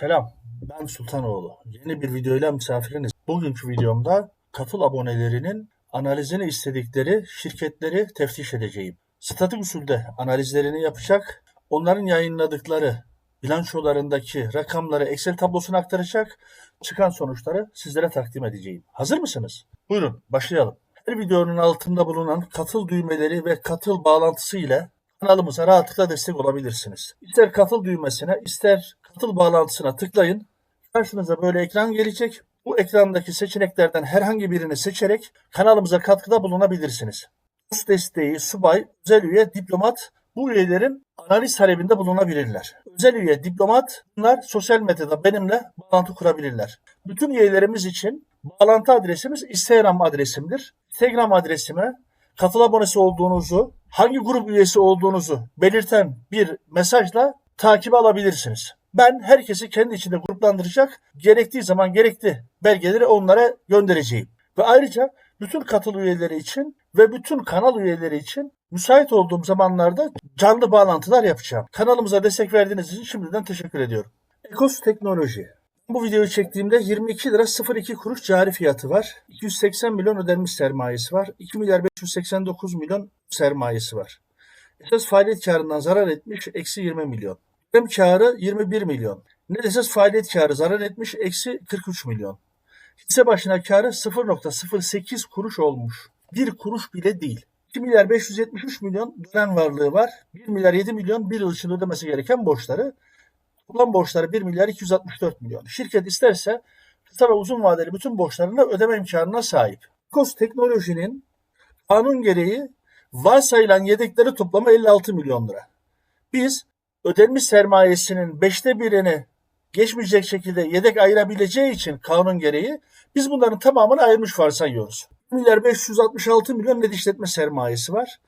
Selam, ben Sultanoğlu. Yeni bir videoyla misafiriniz. Bugünkü videomda katıl abonelerinin analizini istedikleri şirketleri teftiş edeceğim. Statik usulde analizlerini yapacak, onların yayınladıkları bilançolarındaki rakamları Excel tablosuna aktaracak, çıkan sonuçları sizlere takdim edeceğim. Hazır mısınız? Buyurun, başlayalım. Her videonun altında bulunan katıl düğmeleri ve katıl bağlantısı ile kanalımıza rahatlıkla destek olabilirsiniz. İster katıl düğmesine, ister katıl bağlantısına tıklayın. Karşınıza böyle ekran gelecek. Bu ekrandaki seçeneklerden herhangi birini seçerek kanalımıza katkıda bulunabilirsiniz. Dost desteği, subay, özel üye, diplomat bu üyelerin analiz talebinde bulunabilirler. Özel üye, diplomat bunlar sosyal medyada benimle bağlantı kurabilirler. Bütün üyelerimiz için bağlantı adresimiz Instagram adresimdir. Instagram adresime katıl abonesi olduğunuzu, hangi grup üyesi olduğunuzu belirten bir mesajla takip alabilirsiniz. Ben herkesi kendi içinde gruplandıracak, gerektiği zaman gerekli belgeleri onlara göndereceğim. Ve ayrıca bütün katıl üyeleri için ve bütün kanal üyeleri için müsait olduğum zamanlarda canlı bağlantılar yapacağım. Kanalımıza destek verdiğiniz için şimdiden teşekkür ediyorum. Ekos Teknoloji. Bu videoyu çektiğimde 22 lira 02 kuruş cari fiyatı var. 280 milyon ödenmiş sermayesi var. 2 milyar 589 milyon sermayesi var. Esas faaliyet karından zarar etmiş eksi 20 milyon. Hem karı 21 milyon. Esas faaliyet karı zarar etmiş eksi 43 milyon. Hisse başına karı 0.08 kuruş olmuş. Bir kuruş bile değil. 2 milyar 573 milyon dönen varlığı var. 1 milyar 7 milyon bir yıl içinde ödemesi gereken borçları. Toplam borçları 1 milyar 264 milyon. Şirket isterse kısa ve uzun vadeli bütün borçlarını ödeme imkanına sahip. Kos Teknoloji'nin kanun gereği varsayılan yedekleri toplamı 56 milyon lira. Biz ödenmiş sermayesinin beşte birini geçmeyecek şekilde yedek ayırabileceği için kanun gereği biz bunların tamamını ayırmış varsayıyoruz. 1 milyar 566 milyon net işletme sermayesi var.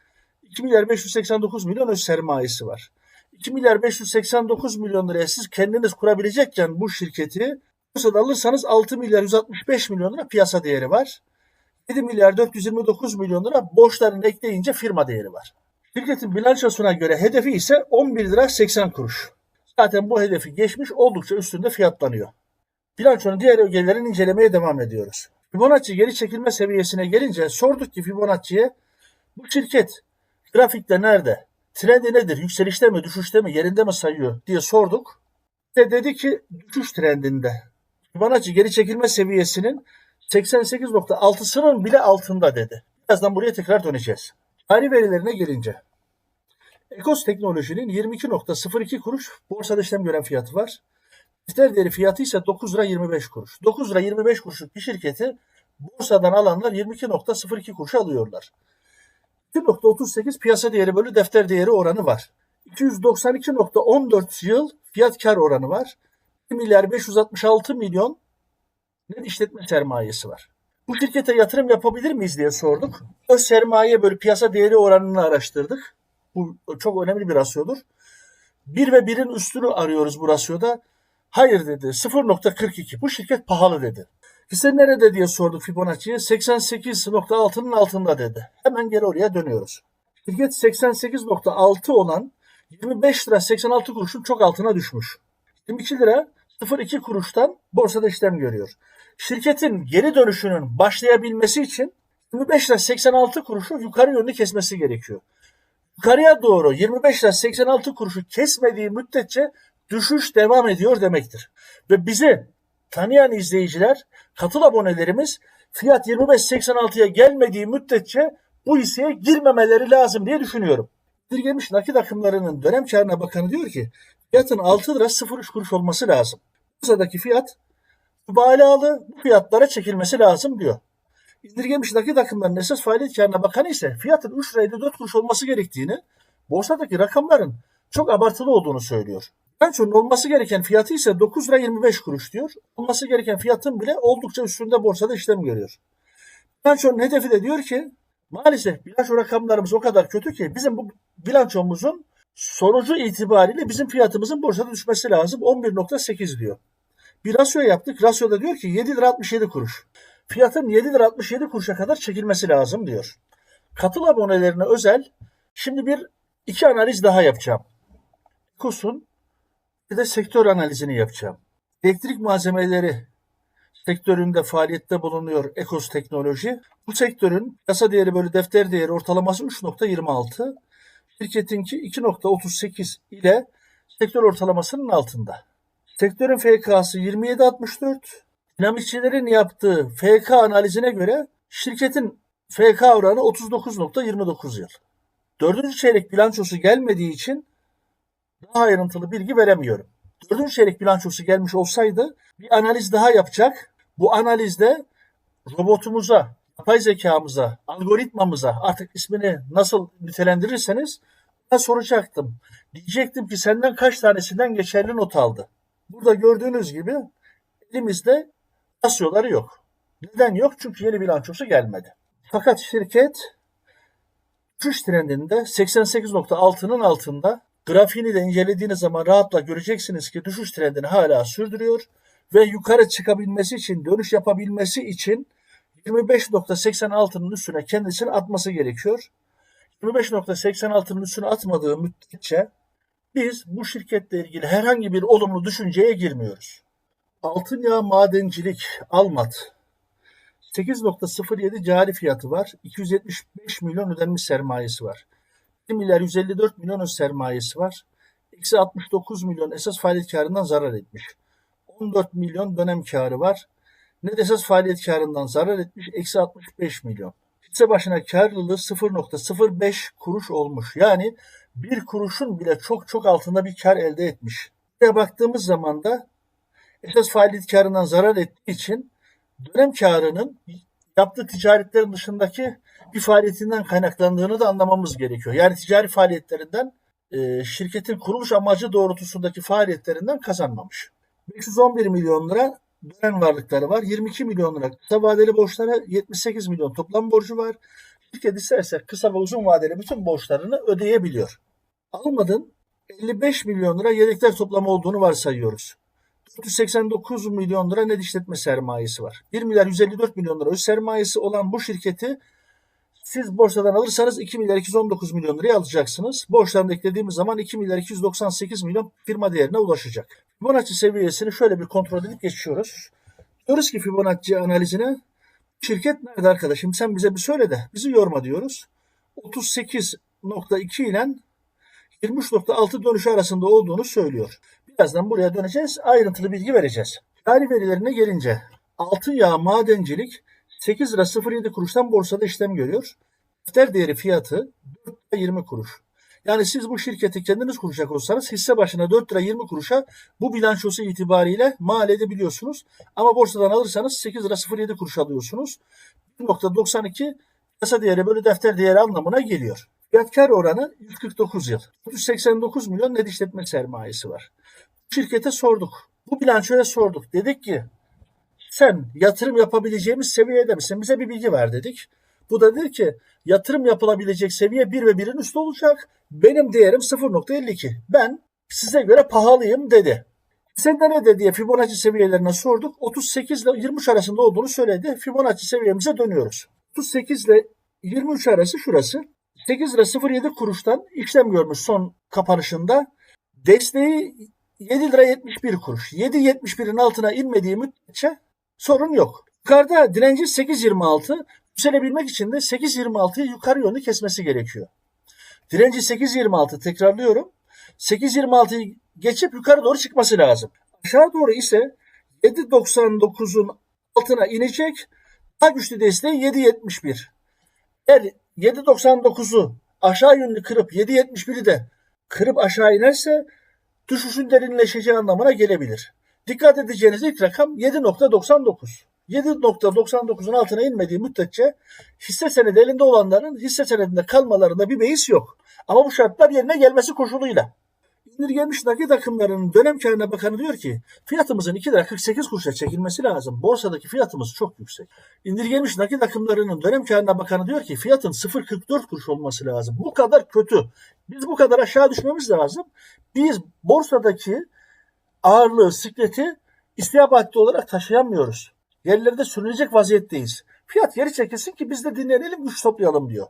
2 milyar 589 milyon öz sermayesi var. 2 milyar 589 milyon liraya siz kendiniz kurabilecekken bu şirketi borsada alırsanız 6 milyar 165 milyon lira piyasa değeri var. 7 milyar 429 milyon lira borçlarını ekleyince firma değeri var. Şirketin bilançosuna göre hedefi ise 11 lira 80 kuruş. Zaten bu hedefi geçmiş oldukça üstünde fiyatlanıyor. Bilançonun diğer ögelerini incelemeye devam ediyoruz. Fibonacci geri çekilme seviyesine gelince sorduk ki Fibonacci'ye bu şirket grafikte nerede? Trendi nedir? Yükselişte mi, düşüşte mi, yerinde mi sayıyor diye sorduk. Ve dedi ki düşüş trendinde. Fibonacci geri çekilme seviyesinin 88.6'sının bile altında dedi. Birazdan buraya tekrar döneceğiz. Tarih verilerine gelince. Ekos Teknoloji'nin 22.02 kuruş borsada işlem gören fiyatı var. Defter değeri fiyatı ise 9 lira 25 kuruş. 9 lira 25 kuruşluk bir şirketi borsadan alanlar 22.02 kuruş alıyorlar. 2.38 piyasa değeri bölü defter değeri oranı var. 292.14 yıl fiyat kar oranı var. 1 milyar 566 milyon net işletme sermayesi var. Bu şirkete yatırım yapabilir miyiz diye sorduk. Öz sermaye bölü piyasa değeri oranını araştırdık. Bu çok önemli bir rasyodur. 1 ve 1'in üstünü arıyoruz bu rasyoda. Hayır dedi 0.42 bu şirket pahalı dedi. Hisse nerede diye sorduk Fibonacci'ye 88.6'nın altında dedi. Hemen geri oraya dönüyoruz. Şirket 88.6 olan 25 lira 86 kuruşun çok altına düşmüş. 22 lira 0.2 kuruştan borsada işlem görüyor. Şirketin geri dönüşünün başlayabilmesi için 25 lira 86 kuruşu yukarı yönlü kesmesi gerekiyor. Yukarıya doğru 25 lira 86 kuruşu kesmediği müddetçe düşüş devam ediyor demektir. Ve bizi tanıyan izleyiciler, katıl abonelerimiz fiyat 25.86'ya gelmediği müddetçe bu hisseye girmemeleri lazım diye düşünüyorum. Dirgemiş nakit akımlarının dönem karına bakanı diyor ki fiyatın 6 lira 0,3 kuruş olması lazım. Borsadaki fiyat mübalağalı fiyatlara çekilmesi lazım diyor. İndirgemiş nakit akımlarının esas faaliyet karına bakanı ise fiyatın 3 lira 54 kuruş olması gerektiğini, borsadaki rakamların çok abartılı olduğunu söylüyor. Bilançonun olması gereken fiyatı ise 9 lira 25 kuruş diyor. Olması gereken fiyatın bile oldukça üstünde borsada işlem görüyor. Bilançonun hedefi de diyor ki maalesef bilanço rakamlarımız o kadar kötü ki bizim bu bilançomuzun sonucu itibariyle bizim fiyatımızın borsada düşmesi lazım. 11.8 diyor. Bir rasyo yaptık. Rasyoda diyor ki 7 lira 67 kuruş. Fiyatın 7 lira 67 kuruşa kadar çekilmesi lazım diyor. Katıl abonelerine özel şimdi bir iki analiz daha yapacağım. KUS'un bir de sektör analizini yapacağım. elektrik malzemeleri sektöründe faaliyette bulunuyor Ekos Teknoloji. Bu sektörün piyasa değeri bölü defter değeri ortalaması 3.26. Şirketinki 2.38 ile sektör ortalamasının altında. Sektörün FK'sı 27.64. Dinamikçilerin yaptığı FK analizine göre şirketin FK oranı 39.29 yıl. Dördüncü çeyrek bilançosu gelmediği için daha ayrıntılı bilgi veremiyorum. Dördüncü çeyrek bilançosu gelmiş olsaydı bir analiz daha yapacak. Bu analizde robotumuza, yapay zekamıza, algoritmamıza artık ismini nasıl nitelendirirseniz ben soracaktım. Diyecektim ki senden kaç tanesinden geçerli not aldı. Burada gördüğünüz gibi elimizde rasyoları yok. Neden yok? Çünkü yeni bilançosu gelmedi. Fakat şirket düşüş trendinde 88.6'nın altında grafiğini de incelediğiniz zaman rahatla göreceksiniz ki düşüş trendini hala sürdürüyor ve yukarı çıkabilmesi için, dönüş yapabilmesi için 25.86'nın üstüne kendisini atması gerekiyor. 25.86'nın üstüne atmadığı müddetçe biz bu şirketle ilgili herhangi bir olumlu düşünceye girmiyoruz. Altın yağ madencilik Almat 8.07 cari fiyatı var. 275 milyon ödenmiş sermayesi var. 1 milyar 154 milyon öz sermayesi var. Eksi 69 milyon esas faaliyet karından zarar etmiş. 14 milyon dönem karı var. Net esas faaliyet karından zarar etmiş. Eksi 65 milyon. Hisse başına karlılığı 0.05 kuruş olmuş. Yani bir kuruşun bile çok çok altında bir kar elde etmiş. Buraya baktığımız zaman da esas faaliyet karından zarar ettiği için dönem karının yaptığı ticaretlerin dışındaki bir faaliyetinden kaynaklandığını da anlamamız gerekiyor. Yani ticari faaliyetlerinden e, şirketin kuruluş amacı doğrultusundaki faaliyetlerinden kazanmamış. 511 milyon lira dönem varlıkları var. 22 milyon lira kısa vadeli borçları, 78 milyon toplam borcu var. Şirket isterse kısa ve uzun vadeli bütün borçlarını ödeyebiliyor. Almadın 55 milyon lira yedekler toplamı olduğunu varsayıyoruz. 489 milyon lira net işletme sermayesi var. 1 milyar 154 milyon lira öz sermayesi olan bu şirketi siz borsadan alırsanız 2 milyar 219 milyon liraya alacaksınız. Borçlarını eklediğimiz zaman 2 milyar 298 milyon firma değerine ulaşacak. Fibonacci seviyesini şöyle bir kontrol edip geçiyoruz. Diyoruz ki Fibonacci analizine şirket nerede arkadaşım sen bize bir söyle de bizi yorma diyoruz. 38.2 ile 23.6 dönüşü arasında olduğunu söylüyor. Birazdan buraya döneceğiz. Ayrıntılı bilgi vereceğiz. Tarih verilerine gelince altın yağı madencilik 8 lira 07 kuruştan borsada işlem görüyor. Defter değeri fiyatı 4 lira 20 kuruş. Yani siz bu şirketi kendiniz kuracak olsanız hisse başına 4 lira 20 kuruşa bu bilançosu itibariyle mal edebiliyorsunuz. Ama borsadan alırsanız 8 lira 07 kuruş alıyorsunuz. 1.92 piyasa değeri böyle defter değeri anlamına geliyor. Fiyat oranı 149 yıl. 189 milyon net işletme sermayesi var. Şirkete sorduk. Bu bilançoya sorduk. Dedik ki sen yatırım yapabileceğimiz seviyede misin? Bize bir bilgi ver dedik. Bu da dedi ki yatırım yapılabilecek seviye 1 ve 1'in üstü olacak. Benim değerim 0.52. Ben size göre pahalıyım dedi. Sen de ne dedi diye Fibonacci seviyelerine sorduk. 38 ile 23 arasında olduğunu söyledi. Fibonacci seviyemize dönüyoruz. 38 ile 23 arası şurası. 8 lira 07 kuruştan işlem görmüş son kapanışında. Desteği 7 lira 71 kuruş. 7.71'in altına inmediği müddetçe sorun yok. Yukarıda direnci 8.26. Yükselebilmek için de 8.26'yı yukarı yönlü kesmesi gerekiyor. Direnci 8.26 tekrarlıyorum. 8.26'yı geçip yukarı doğru çıkması lazım. Aşağı doğru ise 7.99'un altına inecek. Daha güçlü desteği 7.71. Eğer 7.99'u aşağı yönlü kırıp 7.71'i de kırıp aşağı inerse düşüşün derinleşeceği anlamına gelebilir. Dikkat edeceğiniz ilk rakam 7.99. 7.99'un altına inmediği müddetçe hisse senedi elinde olanların hisse senedinde kalmalarında bir beis yok. Ama bu şartlar yerine gelmesi koşuluyla. İndirgenmiş nakit akımlarının dönem karına bakanı diyor ki fiyatımızın 2 lira 48 kuruşa çekilmesi lazım. Borsadaki fiyatımız çok yüksek. İndirgenmiş nakit akımlarının dönem karına bakanı diyor ki fiyatın 0.44 kuruş olması lazım. Bu kadar kötü. Biz bu kadar aşağı düşmemiz lazım. Biz borsadaki ağırlığı, sikleti istiyabatli olarak taşıyamıyoruz. Yerlerde sürülecek vaziyetteyiz. Fiyat geri çekilsin ki biz de dinlenelim, güç toplayalım diyor.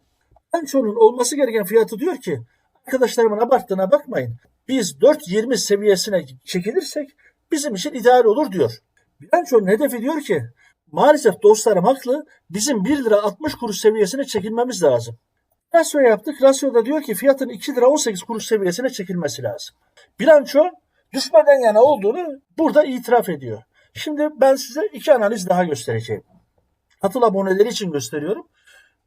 Enço'nun olması gereken fiyatı diyor ki arkadaşlarımın abarttığına bakmayın. Biz 4.20 seviyesine çekilirsek bizim için ideal olur diyor. Bilançonun hedefi diyor ki maalesef dostlarım haklı bizim 1 lira 60 kuruş seviyesine çekilmemiz lazım. Rasyo yaptık. Rasyoda diyor ki fiyatın 2 lira 18 kuruş seviyesine çekilmesi lazım. Bilanço düşmeden yana olduğunu burada itiraf ediyor. Şimdi ben size iki analiz daha göstereceğim. Katıl aboneleri için gösteriyorum.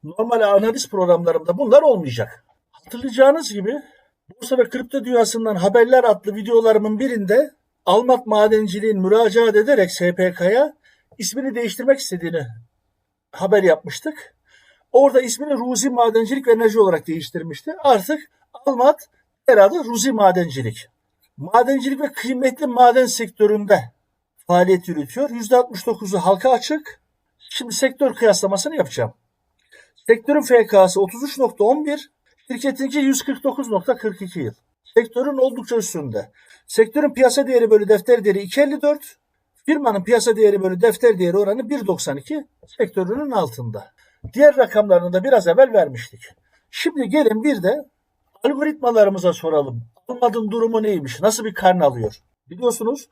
Normal analiz programlarımda bunlar olmayacak. Hatırlayacağınız gibi Borsa ve Kripto Dünyasından Haberler adlı videolarımın birinde Almat Madenciliğin müracaat ederek SPK'ya ismini değiştirmek istediğini haber yapmıştık. Orada ismini Ruzi Madencilik ve Enerji olarak değiştirmişti. Artık Almat herhalde Ruzi Madencilik. Madencilik ve kıymetli maden sektöründe faaliyet yürütüyor. %69'u halka açık. Şimdi sektör kıyaslamasını yapacağım. Sektörün FK'sı 33.11, şirketinki 149.42 yıl. Sektörün oldukça üstünde. Sektörün piyasa değeri bölü defter değeri 2.54, firmanın piyasa değeri bölü defter değeri oranı 1.92, sektörünün altında. Diğer rakamlarını da biraz evvel vermiştik. Şimdi gelin bir de algoritmalarımıza soralım. Almadığın durumu neymiş? Nasıl bir karn alıyor? Biliyorsunuz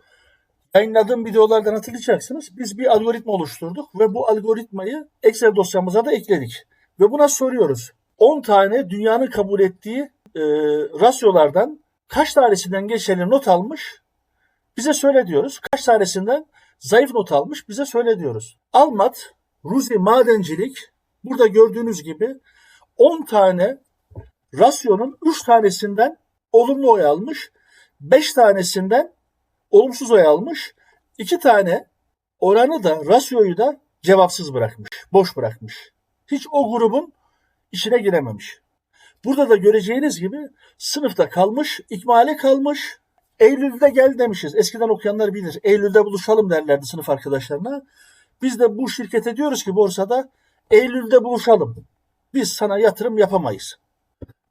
yayınladığım videolardan hatırlayacaksınız. Biz bir algoritma oluşturduk ve bu algoritmayı Excel dosyamıza da ekledik. Ve buna soruyoruz. 10 tane dünyanın kabul ettiği e, rasyolardan kaç tanesinden geçerli not almış? Bize söyle diyoruz. Kaç tanesinden zayıf not almış? Bize söyle diyoruz. Almat, Ruzi Madencilik burada gördüğünüz gibi 10 tane rasyonun 3 tanesinden olumlu oy almış, 5 tanesinden olumsuz oy almış, 2 tane oranı da rasyoyu da cevapsız bırakmış, boş bırakmış. Hiç o grubun işine girememiş. Burada da göreceğiniz gibi sınıfta kalmış, ikmale kalmış. Eylül'de gel demişiz. Eskiden okuyanlar bilir. Eylül'de buluşalım derlerdi sınıf arkadaşlarına. Biz de bu şirkete diyoruz ki borsada Eylül'de buluşalım. Biz sana yatırım yapamayız.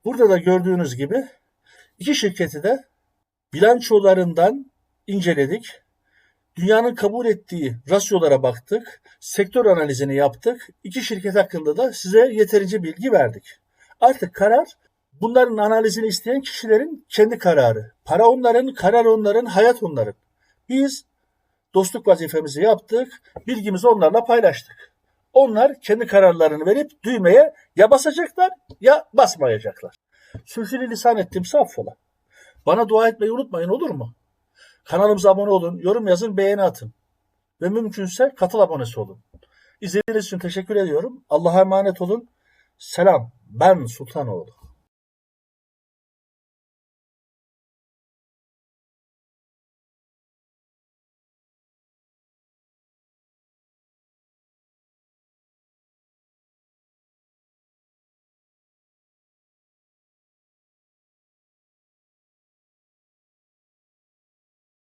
Burada da gördüğünüz gibi iki şirketi de bilançolarından inceledik. Dünyanın kabul ettiği rasyolara baktık. Sektör analizini yaptık. İki şirket hakkında da size yeterince bilgi verdik. Artık karar bunların analizini isteyen kişilerin kendi kararı. Para onların, karar onların, hayat onların. Biz dostluk vazifemizi yaptık. Bilgimizi onlarla paylaştık. Onlar kendi kararlarını verip düğmeye ya basacaklar ya basmayacaklar. Sürçülü lisan ettimse affola. Bana dua etmeyi unutmayın olur mu? Kanalımıza abone olun, yorum yazın, beğeni atın. Ve mümkünse katıl abonesi olun. İzlediğiniz için teşekkür ediyorum. Allah'a emanet olun. Selam. Ben Sultanoğlu.